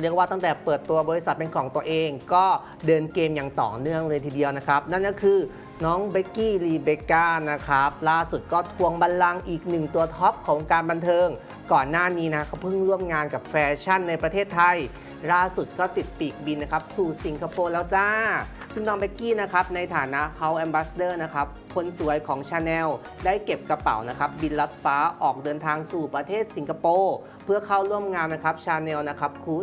เรียกว่าตั้งแต่เปิดตัวบริษัทเป็นของตัวเอง ก็เดินเกมอย่างต่อเนื่องเลยทีเดียวนะครับ นั่นก็คือ น้องเบกกี้รีเบก้านะครับ ล่าสุดก็ทวงบัลลังก์อีกหนึ่งตัวท็อปของการบันเทิง ก่อนหน้านี้นะเขาเพิ่งร่วมงานกับแฟชั่นในประเทศไทย ล่าสุดก็ติดปีกบินนะครับ สู่สิงคโปร์แล้วจ้า ซึ่งน้องเบกกี้นะครับ ในฐานะ House Ambassador นะครับ คนสวยของ Chanel ได้เก็บกระเป๋านะครับ บินลัดฟ้าออกเดินทางสู่ประเทศสิงคโปร์เพื่อเข้าร่วมงานนะครับ Chanel นะครับคู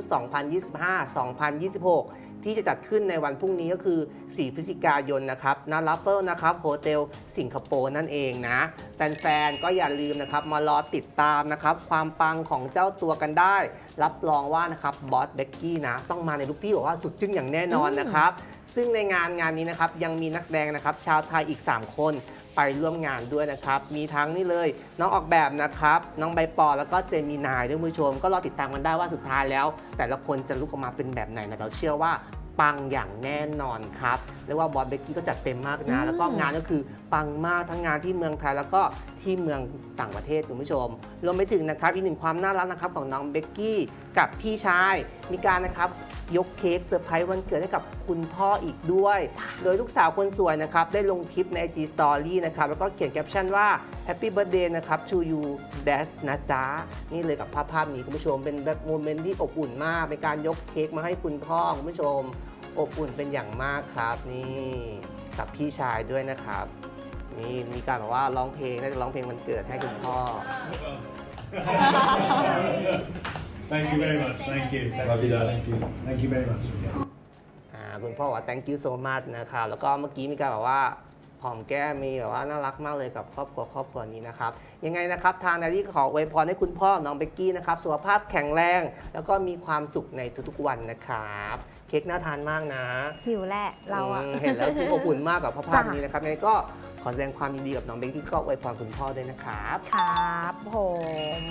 2025-2026 ที่จะจัดขึ้นในวันพรุ่งนี้ก็คือ 4 พฤศจิกายนนะครับณลัฟเฟิลนะครับโฮเทลสิงคโปร์นั่นเองนะ แฟนๆ ก็อย่าลืมนะครับ มารอติดตามนะครับ ความปังของเจ้าตัวกันได้ รับรองว่านะครับบอสเบกกี้นะ ต้องมาในลุคที่บอกว่าสุดจึ้งอย่างแน่นอนนะครับ ซึ่งในงานงานนี้นะครับยังมีนักแสดงนะครับ ชาวไทยอีก 3 คนไปร่วมงานด้วยนะครับ มีทั้งนี่เลย น้องออกแบบนะครับ น้องใบปอแล้วก็เจมินายด้วยคุณผู้ชม ก็รอติดตามกันได้ว่าสุดท้ายแล้ว แต่ละคนจะลุกออกมาเป็นแบบไหนนะเราเชื่อว่า ปังอย่างแน่นอนครับเรียกว่าบอสเบกกี้ก็จัดเต็มมากนะแล้วก็งานก็คือปังมากทั้งงานที่เมืองไทยแล้วก็ที่เมืองต่างประเทศคุณผู้ชมรวมไปถึงนะครับอีกหนึ่งความน่ารักนะครับของน้องเบกกี้กับพี่ชาย มีการนะครับยกเค้กเซอร์ไพรส์วันเกิดให้กับคุณพ่ออีกด้วย โดยลูกสาวคนสวยนะครับได้ลงคลิปใน IG Story นะครับแล้วก็เขียนแคปชั่นว่า Happy Birthday นะครับ to you dad นะจ๊ะ นี่เลยกับภาพภาพนี้คุณผู้ชมเป็นแบบโมเมนต์ที่อบอุ่นมาก เป็นการยกเค้กมาให้คุณพ่อคุณผู้ชม อบอุ่นเป็นอย่างมากครับนี่กับพี่ชายด้วยนะครับนี่มีการแบบว่าร้องเพลงน่าจะร้องเพลงวันเกิดให้คุณพ่อ Thank you very much. Thank you. Thank you. Thank you. Thank you very much. อ่าคุณพ่อบอกว่า thank you so much นะครับแล้วก็เมื่อกี้มีการแบบว่าห อมแก้มมีแบบว่าน่ารักมากเลยกับครอบครัวครอบครัวนี้นะครับยังไงนะครับทางนารีก็ขออวยพรให้คุณพ่อน้องเบกกี้นะครับสุขภาพแข็งแรง แล้วก็มีความสุขในทุกๆวันนะครับ เค้กน่าทานมากนะหิวแหละเราอะอืมเห็นแล้วคืออบอุ่นมากกับภาพจ้ะนี้นะครับยังไงก็ขอแสดงความยินดีกับน้องเบกกี้ก็อวยพรคุณพ่อด้วยนะครับ ครับผม